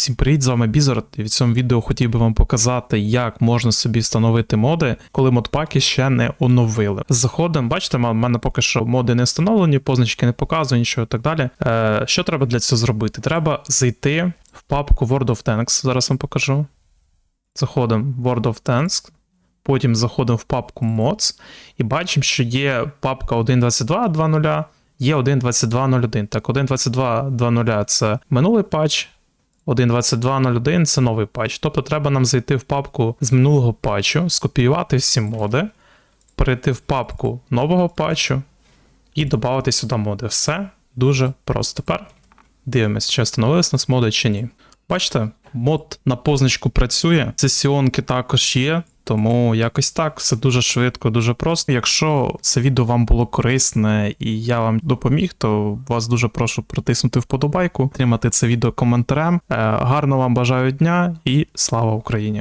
Всім привіт, з вами Бізорд, і в цьому відео хотів би вам показати, як можна собі встановити моди, коли модпаки ще не оновили. Заходимо, бачите, в мене поки що моди не встановлені, позначки не показую, нічого і так далі. Е, що треба для цього зробити? Треба зайти в папку World of Tanks. Зараз вам покажу. Заходимо в World of Tanks. Потім заходимо в папку Mods і бачимо, що є папка 1.22.2.0, є 1.22.01. Так, 1.22.2.0 це минулий патч, 1.22.01 це новий патч. Тобто треба нам зайти в папку з минулого патчу, скопіювати всі моди, перейти в папку нового патчу і додати сюди моди. Все дуже просто. Тепер дивимось, чи встановились нас моди чи ні. Бачите, мод на позначку працює, сесіонки також є. Тому якось так, все дуже швидко, дуже просто. Якщо це відео вам було корисне і я вам допоміг, то вас дуже прошу протиснути вподобайку, тримати це відео коментарем. Е, Гарно вам бажаю дня і слава Україні!